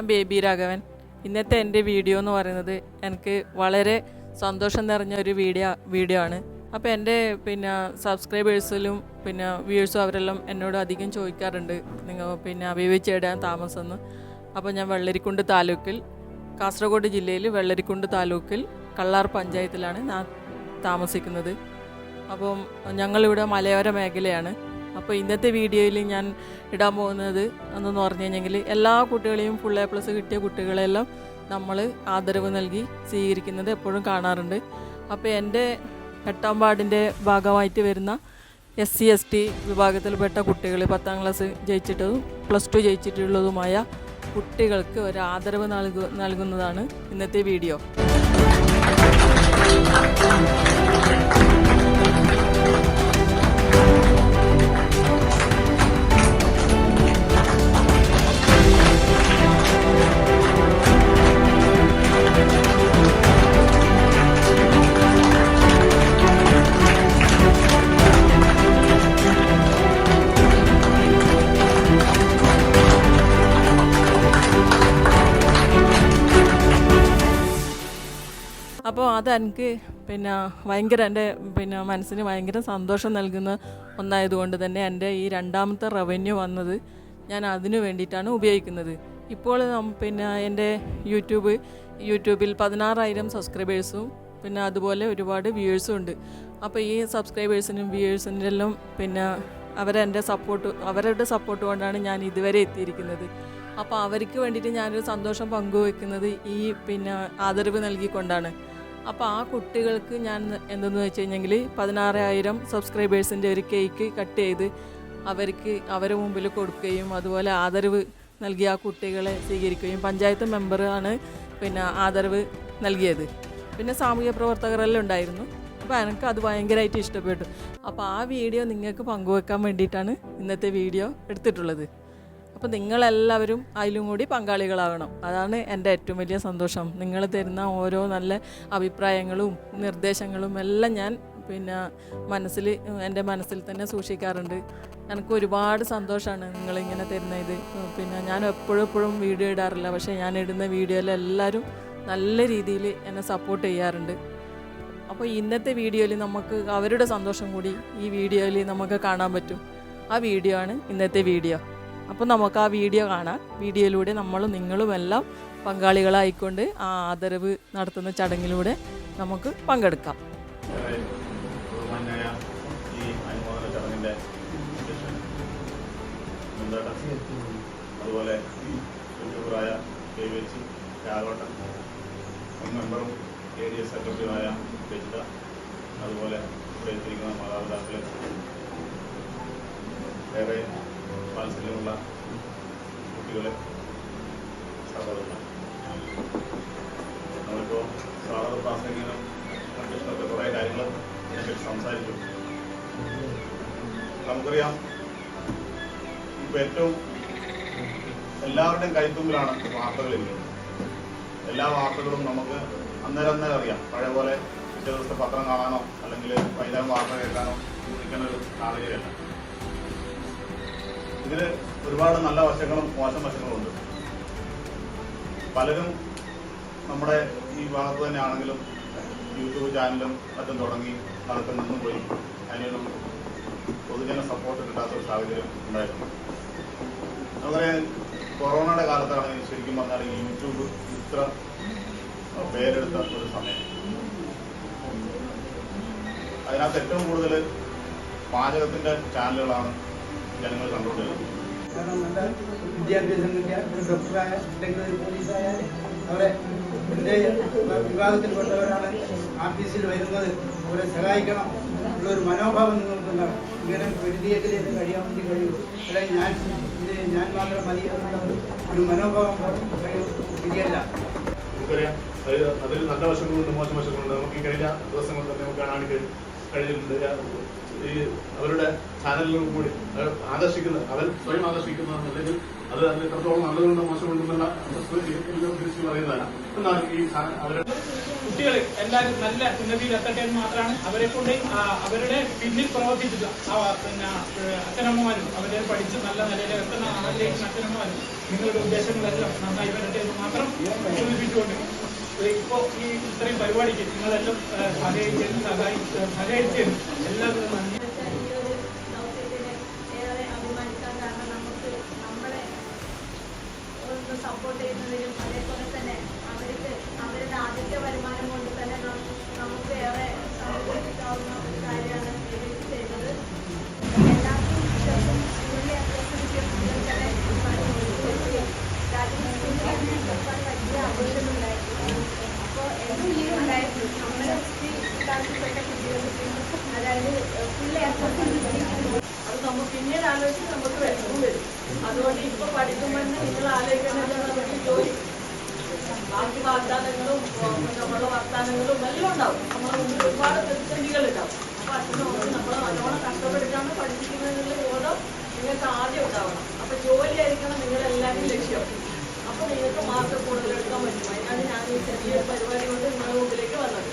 ഞാൻ ബേബി രാഘവൻ. ഇന്നത്തെ എന്റെ വീഡിയോ എന്ന് പറയുന്നത് എനിക്ക് വളരെ സന്തോഷം നിറഞ്ഞ ഒരു വീഡിയോ വീഡിയോ ആണ്. അപ്പോൾ എന്റെ പിന്നെ സബ്സ്ക്രൈബേഴ്സിലും പിന്നെ വ്യൂവേഴ്സും അവരെല്ലാം എന്നോട് അധികം ചോദിക്കാറുണ്ട്. നിങ്ങൾ പിന്നെ അഭിവച്ചിടാൻ താമസമെന്ന്. അപ്പോൾ ഞാൻ വെള്ളരിക്കുണ്ട് താലൂക്കിൽ കാസർഗോഡ് ജില്ലയിൽ വെള്ളരിക്കുണ്ട് താലൂക്കിൽ കള്ളാർ പഞ്ചായത്തിലാണ് ഞാൻ താമസിക്കുന്നത്. അപ്പം ഞങ്ങളിവിടെ മലയോര മേഖലയാണ്. അപ്പോൾ ഇന്നത്തെ വീഡിയോയിൽ ഞാൻ ഇടാൻ പോകുന്നത് എന്നെന്ന് പറഞ്ഞു കഴിഞ്ഞെങ്കിൽ എല്ലാ കുട്ടികളെയും ഫുൾ എ പ്ലസ് കിട്ടിയ കുട്ടികളെല്ലാം നമ്മൾ ആദരവ് നൽകി സ്വീകരിക്കുന്നത് എപ്പോഴും കാണാറുണ്ട്. അപ്പോൾ എന്റെ എട്ടാം വാർഡിന്റെ ഭാഗമായിട്ട് വരുന്ന എസ് സി എസ് ടി വിഭാഗത്തിൽപ്പെട്ട കുട്ടികൾ പത്താം ക്ലാസ് ജയിച്ചിട്ടതും പ്ലസ് ടു ജയിച്ചിട്ടുള്ളതുമായ കുട്ടികൾക്ക് ഒരു ആദരവ് നൽകു നൽകുന്നതാണ് ഇന്നത്തെ വീഡിയോ. അപ്പോൾ അതെനിക്ക് പിന്നെ ഭയങ്കര എന്റെ പിന്നെ മനസ്സിന് ഭയങ്കര സന്തോഷം നൽകുന്ന ഒന്നായതുകൊണ്ട് തന്നെ എന്റെ ഈ രണ്ടാമത്തെ റവന്യൂ വന്നത് ഞാൻ അതിനു വേണ്ടിയിട്ടാണ് ഉപയോഗിക്കുന്നത്. ഇപ്പോൾ പിന്നെ എന്റെ യൂട്യൂബ് യൂട്യൂബിൽ പതിനാറായിരം സബ്സ്ക്രൈബേഴ്സും പിന്നെ അതുപോലെ ഒരുപാട് വ്യൂവേഴ്സും ഉണ്ട്. അപ്പോൾ ഈ സബ്സ്ക്രൈബേഴ്സിനും വ്യൂവേഴ്സിന്റെ എല്ലാം പിന്നെ അവരെന്റെ സപ്പോർട്ട് അവരുടെ സപ്പോർട്ട് കൊണ്ടാണ് ഞാൻ ഇതുവരെ എത്തിയിരിക്കുന്നത്. അപ്പോൾ അവർക്ക് വേണ്ടിയിട്ട് ഞാനൊരു സന്തോഷം പങ്കുവെക്കുന്നത് ഈ പിന്നെ ആദരവ് നൽകിക്കൊണ്ടാണ്. അപ്പോൾ ആ കുട്ടികൾക്ക് ഞാൻ എന്തെന്ന് വെച്ച് കഴിഞ്ഞെങ്കിൽ പതിനാറായിരം സബ്സ്ക്രൈബേഴ്സിന്റെ ഒരു കേക്ക് കട്ട് ചെയ്ത് അവർക്ക് അവരെ മുമ്പിൽ കൊടുക്കുകയും അതുപോലെ ആദരവ് നൽകി ആ കുട്ടികളെ സ്വീകരിക്കുകയും പഞ്ചായത്ത് മെമ്പറാണ് പിന്നെ ആദരവ് നൽകിയത്. പിന്നെ സാമൂഹ്യ പ്രവർത്തകരെല്ലാം ഉണ്ടായിരുന്നു. അപ്പോൾ എനിക്ക് അത് ഭയങ്കരമായിട്ട് ഇഷ്ടപ്പെട്ടു. അപ്പോൾ ആ വീഡിയോ നിങ്ങൾക്ക് പങ്കുവെക്കാൻ വേണ്ടിയിട്ടാണ് ഇന്നത്തെ വീഡിയോ എടുത്തിട്ടുള്ളത്. അപ്പോൾ നിങ്ങളെല്ലാവരും അതിലും കൂടി പങ്കാളികളാവണം. അതാണ് എന്റെ ഏറ്റവും വലിയ സന്തോഷം. നിങ്ങൾ തരുന്ന ഓരോ നല്ല അഭിപ്രായങ്ങളും നിർദ്ദേശങ്ങളും എല്ലാം ഞാൻ പിന്നെ മനസ്സിൽ എന്റെ മനസ്സിൽ തന്നെ സൂക്ഷിക്കാറുണ്ട്. എനിക്ക് ഒരുപാട് സന്തോഷമാണ് നിങ്ങളിങ്ങനെ തരുന്ന ഇത്. പിന്നെ ഞാൻ എപ്പോഴും എപ്പോഴും വീഡിയോ ഇടാറില്ല. പക്ഷേ ഞാൻ ഇടുന്ന വീഡിയോയിൽ എല്ലാവരും നല്ല രീതിയിൽ എന്നെ സപ്പോർട്ട് ചെയ്യാറുണ്ട്. അപ്പോൾ ഇന്നത്തെ വീഡിയോയിൽ നമുക്ക് അവരുടെ സന്തോഷം കൂടി ഈ വീഡിയോയിൽ നമുക്ക് കാണാൻ പറ്റും. ആ വീഡിയോ ആണ് ഇന്നത്തെ വീഡിയോ. അപ്പോൾ നമുക്ക് ആ വീഡിയോ കാണാം. വീഡിയോയിലൂടെ നമ്മളും നിങ്ങളും എല്ലാം പങ്കാളികളായിക്കൊണ്ട് ആ ആദരവ് നടത്തുന്ന ചടങ്ങിലൂടെ നമുക്ക് പങ്കെടുക്കാം. അതുപോലെ വെച്ച് അതുപോലെ ഇവിടെ എത്തിയിരിക്കുന്ന മാതാപിതാക്കളെ. വാത്സല്യമുള്ള കുട്ടികളെ സഹോദരന്മാർ നമ്മളിപ്പോൾ സാധാരണ പ്രാസംഗികം അധ്യക്ഷനൊക്കെ കുറേ കാര്യങ്ങൾ ഇതിനെപ്പറ്റി സംസാരിച്ചു നമുക്കറിയാം ഇപ്പൊ ഏറ്റവും എല്ലാവരുടെയും കൈത്തുമ്പിലാണ് വാർത്തകളില്ല? എല്ലാ വാർത്തകളും നമുക്ക് അന്നേരം അന്നേരം അറിയാം. പഴയ പോലെ പിറ്റേ ദിവസത്തെ പത്രം കാണാനോ അല്ലെങ്കിൽ വൈകുന്നേരം വാർത്ത കേൾക്കാനോ നിൽക്കുന്ന ഒരു സാഹചര്യമല്ല. ഇതിന് ഒരുപാട് നല്ല വശങ്ങളും മോശം വശങ്ങളും ഉണ്ട് പലരും നമ്മുടെ ഈ ഭാഗത്ത് തന്നെ ആണെങ്കിലും യൂട്യൂബ് ചാനലും മറ്റും തുടങ്ങി അതൊക്കെ നിന്നു പോയി. അതിനൊരു പൊതുജന സപ്പോർട്ട് കിട്ടാത്ത ഒരു സാഹചര്യം ഉണ്ടായിരുന്നു അതുപോലെ കൊറോണയുടെ കാലത്താണെങ്കിൽ ശരിക്കും പറഞ്ഞാൽ യൂട്യൂബ് ഇത്ര പേരെടുത്ത ഒരു സമയം. അതിനകത്ത് ഏറ്റവും കൂടുതൽ പാചകത്തിന്റെ ചാനലുകളാണ് ജനങ്ങൾ കണ്ടുകൊണ്ടിരുന്നത് കാരണം നല്ല വിദ്യാഭ്യാസം കിട്ടിയ ഒരു ഡോക്ടറായ അല്ലെങ്കിൽ ഒരു പോലീസായ അവരെ എന്റെ വിഭാഗത്തിൽപ്പെട്ടവരാണ് ആഫീസിൽ വരുന്നത്. അവരെ സഹായിക്കണം. ഉള്ള ഒരു മനോഭാവം നിങ്ങൾക്കുണ്ടാവും ഇങ്ങനെ പരിധിയേക്കലേക്ക് കഴിയാൻ വേണ്ടി കഴിയും. അല്ലെങ്കിൽ ഞാൻ ഞാൻ മാത്രം മതി എന്നുള്ള ഒരു- ഒരു മനോഭാവം കഴിയും. ശരിയല്ല. നമുക്കറിയാം അതിൽ അതിൽ നല്ല വശങ്ങളുണ്ട് മോശം വശങ്ങളുണ്ട് നമുക്ക് ഈ കഴിഞ്ഞ ദിവസങ്ങൾ തന്നെ നമുക്ക് കാണാൻ കഴി- കഴിഞ്ഞിട്ടുണ്ട് ഈ അവരുടെ ചാനലുകളും കൂടി ആകർഷിക്കുന്ന അവർ സ്വയം ആകർഷിക്കുന്ന അല്ലെങ്കിൽ അത് അതിൽ എത്രത്തോളം നല്ലതുണ്ട് മോശമുണ്ടെന്നുള്ള തിരിച്ചു പറയുന്നതല്ല എന്നാണ് ഈ അവരുടെ കുട്ടികൾ എല്ലാവരും നല്ല ഉന്നതിയിൽ എത്തട്ടെ എന്ന് മാത്രമാണ് അവരെ കൊണ്ട് അവരുടെ പിന്നിൽ പ്രവർത്തിച്ചിട്ട് പിന്നെ അച്ഛനമ്മമാരും അവരെ പഠിച്ച് നല്ല നിലയിൽ എത്തുന്ന ആഗ്രഹിക്കുന്ന അച്ഛനമ്മമാരും. നിങ്ങളുടെ ഉദ്ദേശങ്ങളെല്ലാം നന്നായി വരട്ടെ എന്ന് മാത്രം സൂചിപ്പിച്ചുകൊണ്ട് ഇപ്പോ ഈ ഇത്രയും പരിപാടിക്ക് നിങ്ങളെല്ലാം ഏഹ്, സഹകരിച്ചതിനും സഹായി സഹകരിച്ചതിനും എല്ലാവരും നന്ദി ദൗത്യത്തിന് ഏറെ അഭിമാനിക്കാൻ കാരണം നമുക്ക് നമ്മളെ ഒന്ന് സപ്പോർട്ട് ചെയ്യുന്നതിനും അതേപോലെ തന്നെ അവർക്ക് അവരുടെ ആദ്യത്തെ വരുമാനം കൊണ്ട് തന്നെ നം- നമുക്ക് ഏറെ സന്തോഷിക്കാവുന്ന ഒരു കാര്യമാണ് ഇവർ ചെയ്തത് എല്ലാവർക്കും വിശ്വാസം സ്കൂളിലെ അഭ്യാസത്തിലും അതുപോലെ തന്നെ രാജ്യത്തിന് വലിയ ആഘോഷമുണ്ടായിരുന്നു അപ്പോൾ എന്നും ഈ ഉണ്ടായിരുന്നു നമ്മുടെ ഈ താല്പര്യപ്പെട്ട കുട്ടികൾക്ക് അതായത് ഫുള്ള് എഫേർട്ട് അത് നമുക്ക് പിന്നീട് ആലോചിച്ച് നമുക്ക് വിഷമം വരും. അതുകൊണ്ട് ഇപ്പൊ പഠിക്കുമ്പോൾ നിങ്ങൾ ആലോചിക്കുന്നത് നമുക്ക് ജോലി. ബാക്കി വാഗ്ദാനങ്ങളും നമ്മളുടെ വർത്താനങ്ങളും എല്ലാം ഉണ്ടാവും. നമ്മുടെ മുമ്പിൽ ഒരുപാട് പ്രതിസന്ധികൾ ഉണ്ടാവും. അപ്പൊ അച്ഛനും അമ്മയും നമ്മളെ നല്ലോണം കഷ്ടപ്പെട്ടിട്ടാണ് പഠിപ്പിക്കുന്നതിനുള്ള ബോധം നിങ്ങൾക്ക് ആദ്യം ഉണ്ടാവണം. അപ്പൊ ജോലി ആയിരിക്കണം നിങ്ങളെല്ലാവരും ലക്ഷ്യം. അപ്പൊ നിങ്ങൾക്ക് മാർക്ക് കൂടുതൽ എടുക്കാൻ പറ്റും. അതിനാണ് ഞാൻ ഈ ചെറിയൊരു പരിപാടി കൊണ്ട് നിങ്ങളുടെ മുമ്പിലേക്ക് വന്നത്.